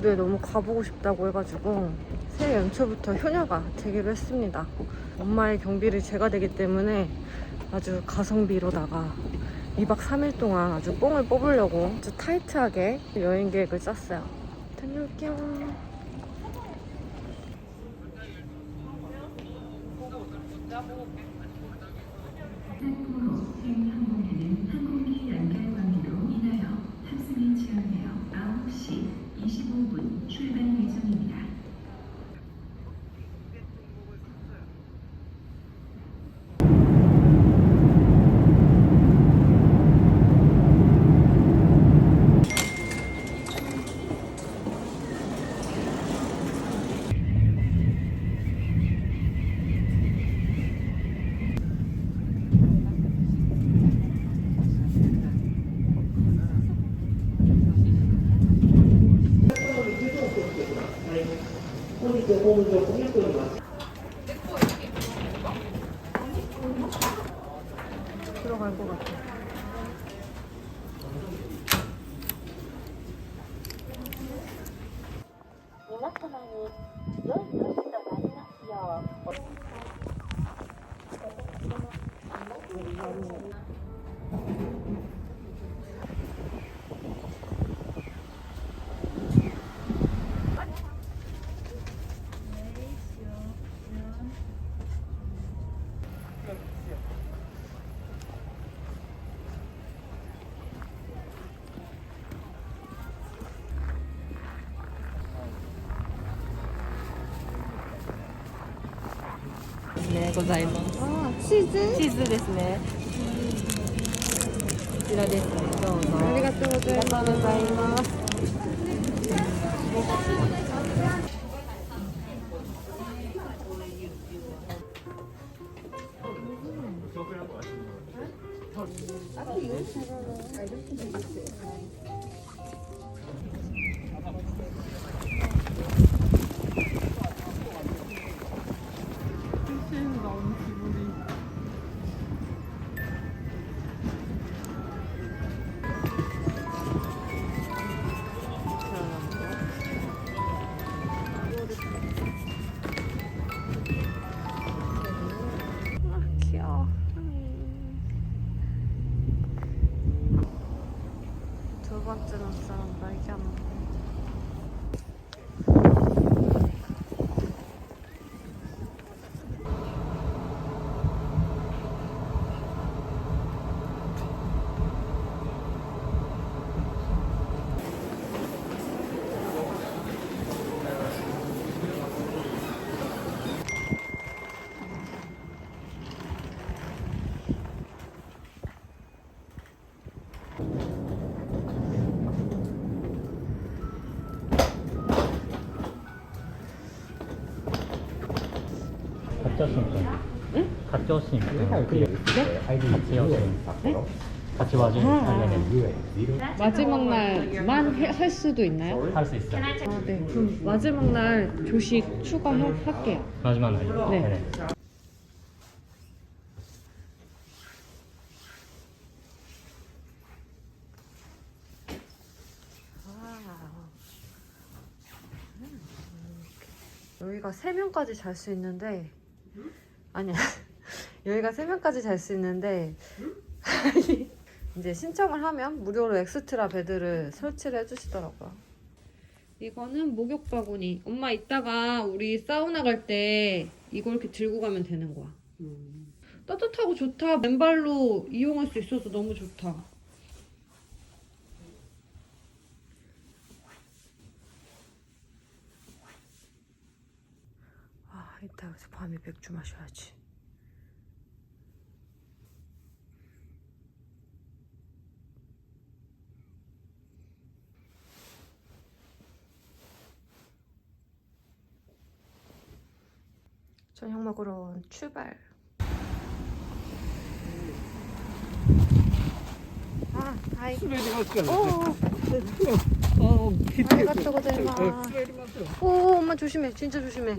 북해도에 너무 가보고 싶다고 해가지고 새해 연초부터 효녀가 되기로 했습니다. 엄마의 경비를 제가 되기 때문에 아주 가성비로다가 2박 3일 동안 아주 뽕을 뽑으려고 아주 타이트하게 여행 계획을 짰어요. 다녀올게요. 탁 皆様に良い年となりますようい。ございます。チーズ？チーズですね。こちらですね。どうぞ。ありがとうございます。あと4 네? 같이 여신. 같이 와주는 하면은 마지막 날만 할 수도 있나요? 할수 있어요. 아, 네. 그럼 마지막 날 조식 추가할게요. 마지막 날이요. 네. 네네. 여기가 3명까지 잘 수 있는데 아니야 여기가 3명까지 잘 수 있는데 이제 신청을 하면 무료로 엑스트라 베드를 설치를 해주시더라고요. 이거는 목욕 바구니. 엄마 이따가 우리 사우나 갈 때 이거 이렇게 들고 가면 되는 거야. 따뜻하고 좋다. 맨발로 이용할 수 있어서 너무 좋다. 아, 이따 여기서 밤에 맥주 마셔야지. 저녁 먹으러 출발. 아, 하이. 오, 아, 아리가또 고자이마스. 오, 엄마 조심해. 진짜 조심해.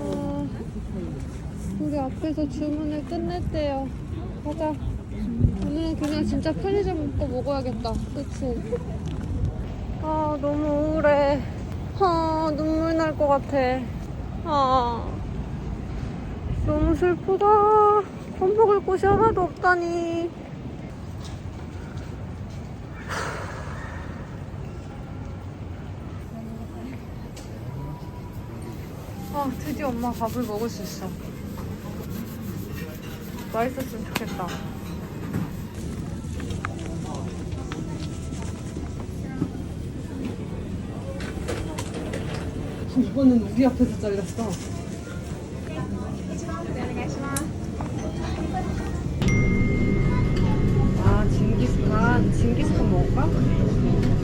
아, 우리 앞에서 주문을 끝냈대요. 가자. 오늘은 그냥 진짜 편의점 먹고 먹어야겠다. 그치? 아, 너무 우울해. 아, 눈물 날 것 같아. 아, 너무 슬프다. 밥 먹을 곳이 하나도 없다니. 아, 드디어 엄마 밥을 먹을 수 있어. 맛있었으면 좋겠다. 이거는 우리 앞에서 잘렸어. 啊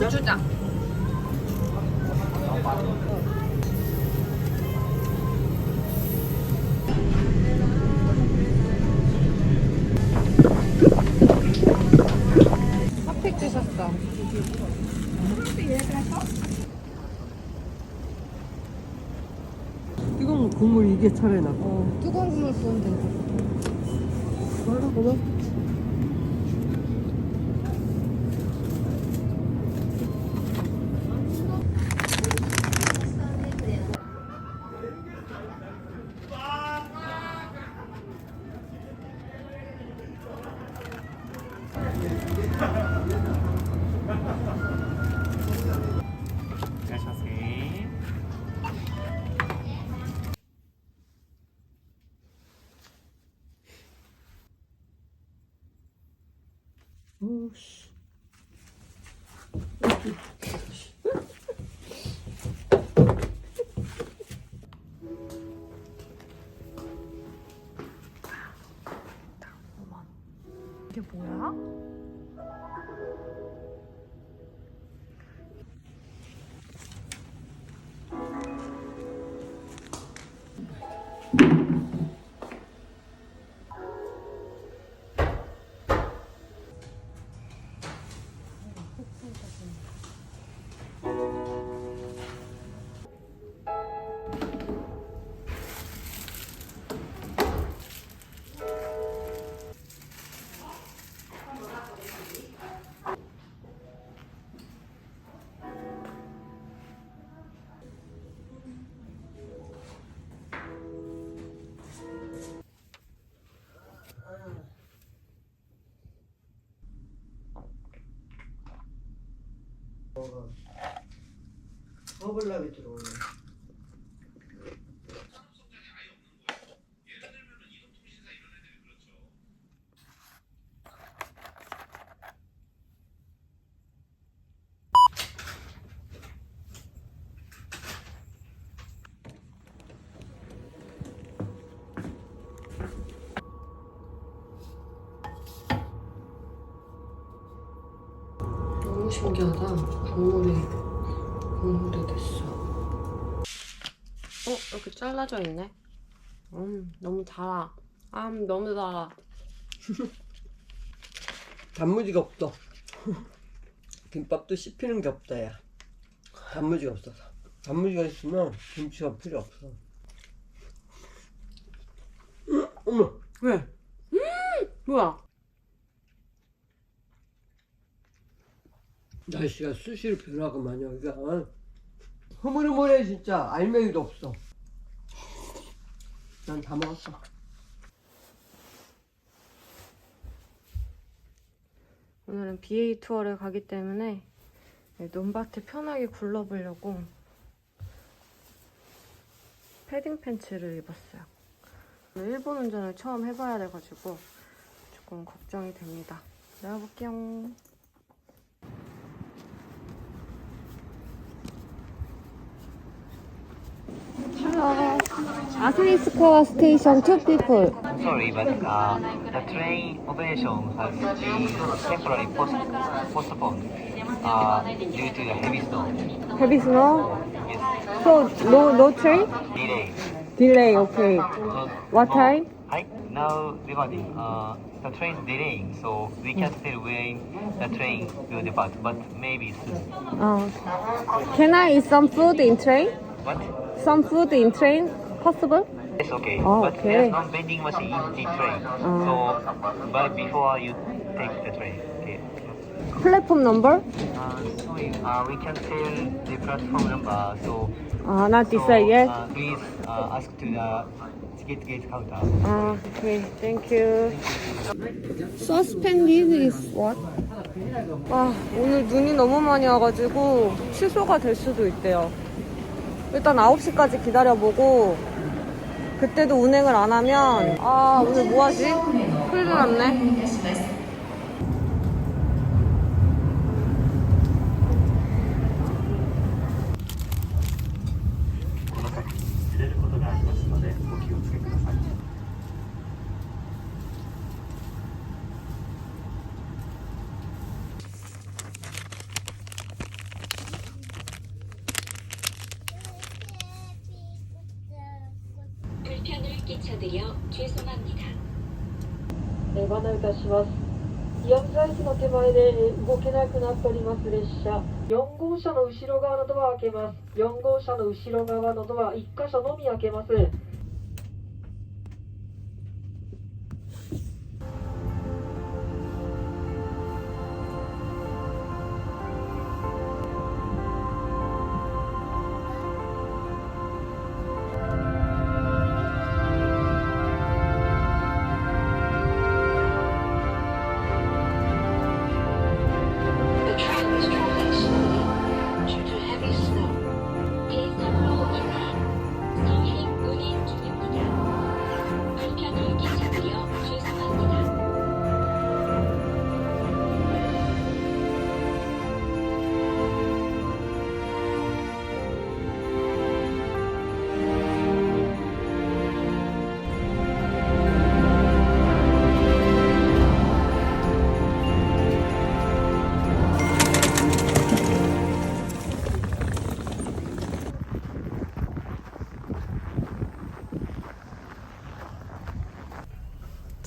고추장. 핫팩 주셨어. 뜨거운 국물 이게 차례 나. 어, 뜨거운 국물 부으면 된다. 먹어. 오씨. 이 어, 버블락이 들어오네. 신기하다. 국물이 국물이 됐어. 어 이렇게 잘라져 있네. 음 너무 달아. 아 너무 달아. 단무지가 없어. 김밥도 씹히는 게 없다, 야. 단무지가 없어서. 단무지가 있으면 김치가 필요 없어. 음, 어머, 왜? 뭐야? 날씨가 수시로 변하고만 여기가. 흐물흐물해, 진짜. 알맹이도 없어. 난 다 먹었어. 오늘은 BA 투어를 가기 때문에 논밭에 편하게 굴러보려고 패딩 팬츠를 입었어요. 일본 운전을 처음 해봐야 돼가지고 조금 걱정이 됩니다. 나가볼게요. Asai Station, two people. Sorry, but uh, the train operation has been temporarily post postponed uh, due to the heavy snow. Heavy snow. Yes, So no no train? delay. Delay. Okay. So, What now- time? Hi, now regarding uh, the train is delaying, so we can't tell when the train will depart, but maybe soon. Oh. Can I eat some food in train? What? Some food in train possible? It's okay. Oh, but okay. there's no vending machine in the train. Oh. So, but before you take the train, okay. Platform number? Uh, sorry, uh, we can tell the platform number, so Uh, not So, decide yet. uh, please uh, ask to the ticket gate counter. Uh, okay, thank you. Suspended is what? 아, 오늘 눈이 너무 많이 와가지고 취소가 될 수도 있대요. 일단 9시까지 기다려보고 그때도 운행을 안 하면 아 오늘 뭐하지? 큰일 났네. 動けなくなっております列車。4号車の後ろ側のドアを開けます。4号車の後ろ側のドア1箇所のみ開けます。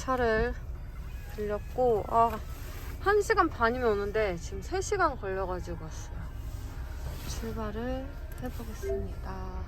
차를 빌렸고 아 1시간 반이면 오는데 지금 3시간 걸려가지고 왔어요. 출발을 해보겠습니다.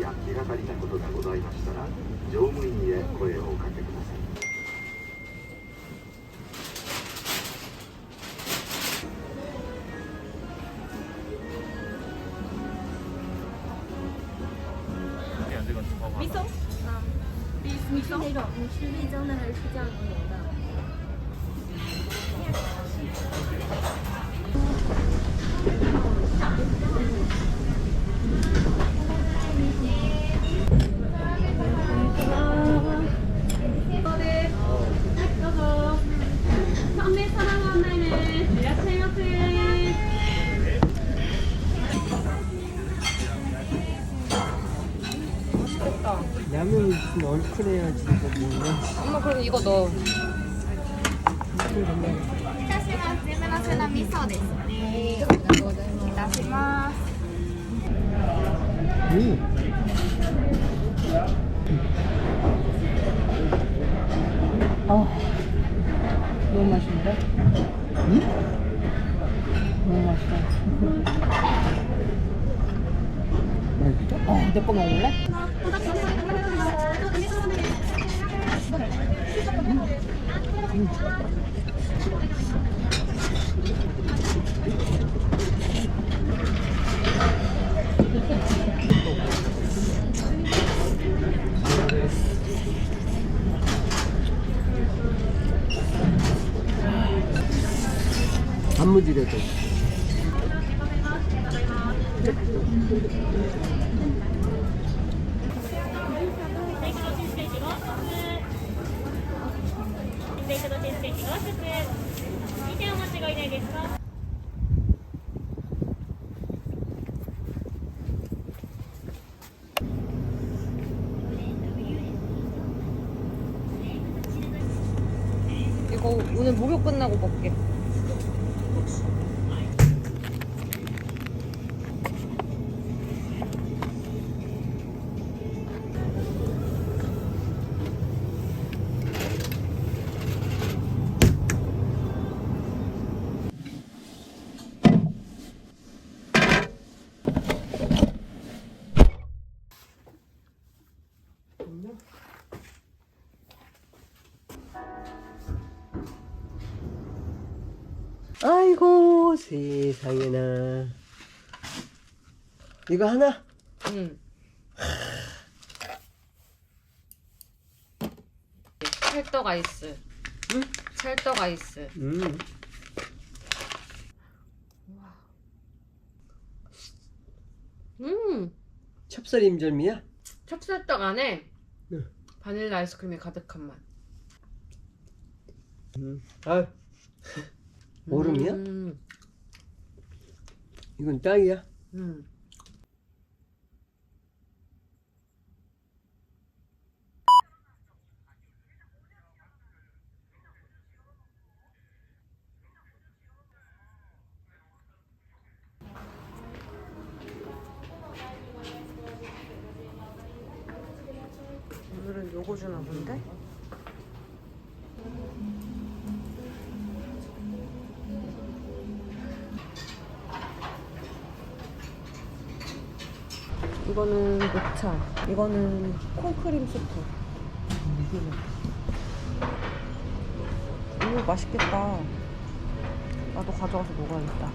や気がかりなことがございましたら乗務員へ声をかけください你是那种你是丽江的还是酱油 아이고 세상에나 이거 하나? 응. 찰떡 아이스. 응? 찰떡 아이스. 음. 음. 찹쌀 임절미야? 찹쌀떡 안에 응. 바닐라 아이스크림이 가득한 맛. 음. 아 얼음이야? 음. 이건 땅이야? 음. 이거는 콩크림 수프. 이거 맛있겠다. 나도 가져와서 먹어야겠다.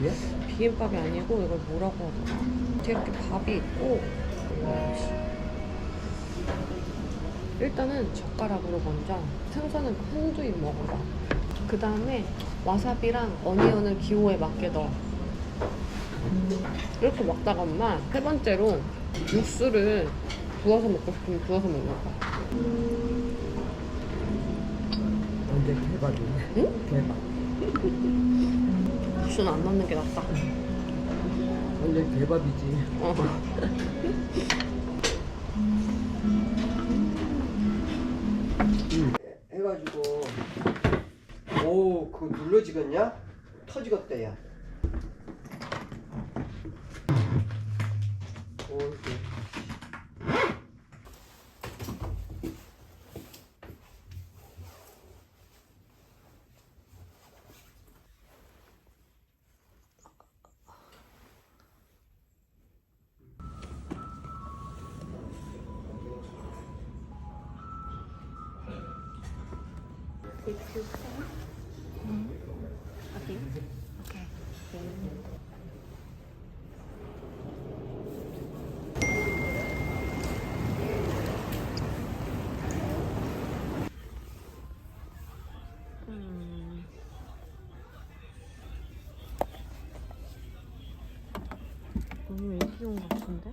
비빔밥이야? 비빔밥이 아니고 이걸 뭐라고 하더라. 이렇게 밥이 있고. 일단은 젓가락으로 먼저 생선을 한 조임 먹어봐. 그 다음에 와사비랑 어니언을 기호에 맞게 넣어. 이렇게 먹다가 엄마 세 번째로 육수를 부어서 먹고 싶으면 부어서 먹는 거야. 완전 대박이네. 응? 대박. 육수는 안 넣는 게 낫다. 완전 대박이지. 어. 해가지고 오 그거 눌러지겠냐? 터지겠다 야. 너무 애기용 같은데?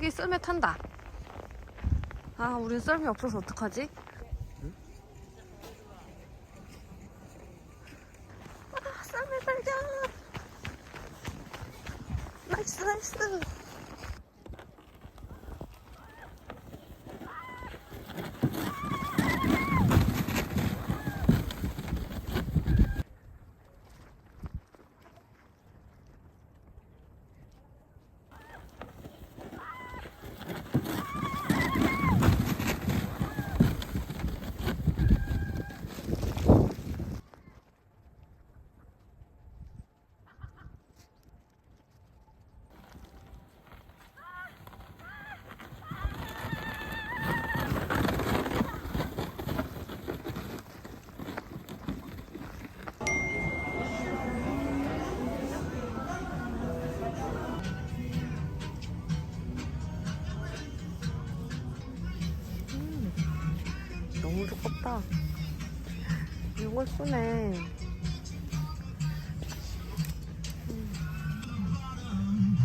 어, 저기 썰매 탄다. 아, 우린 썰매 없어서 어떡하지? 쓰네. 음.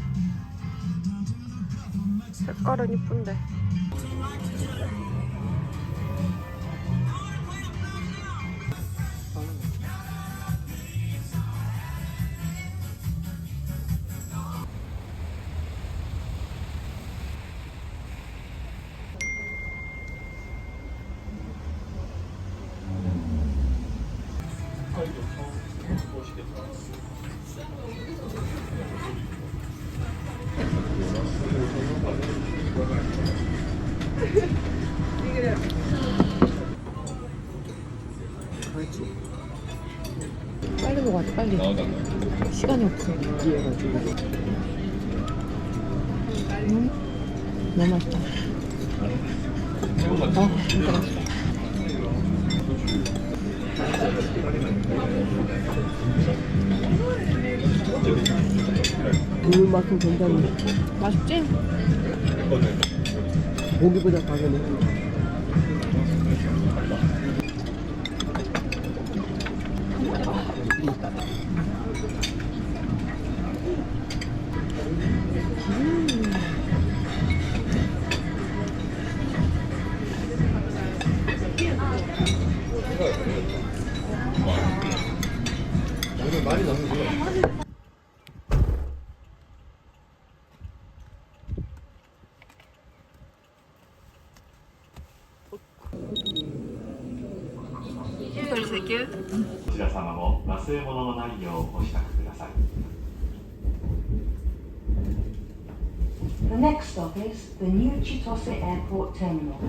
색깔은 이쁜데. 빨리 먹어야 돼 빨리. 시간이 없어. 음, 너무 맛있다. 어, 힘들어 만큼 된다니 맛있지? 어, 네. 고기보다 가격이 this, the new Chitose Airport Terminal.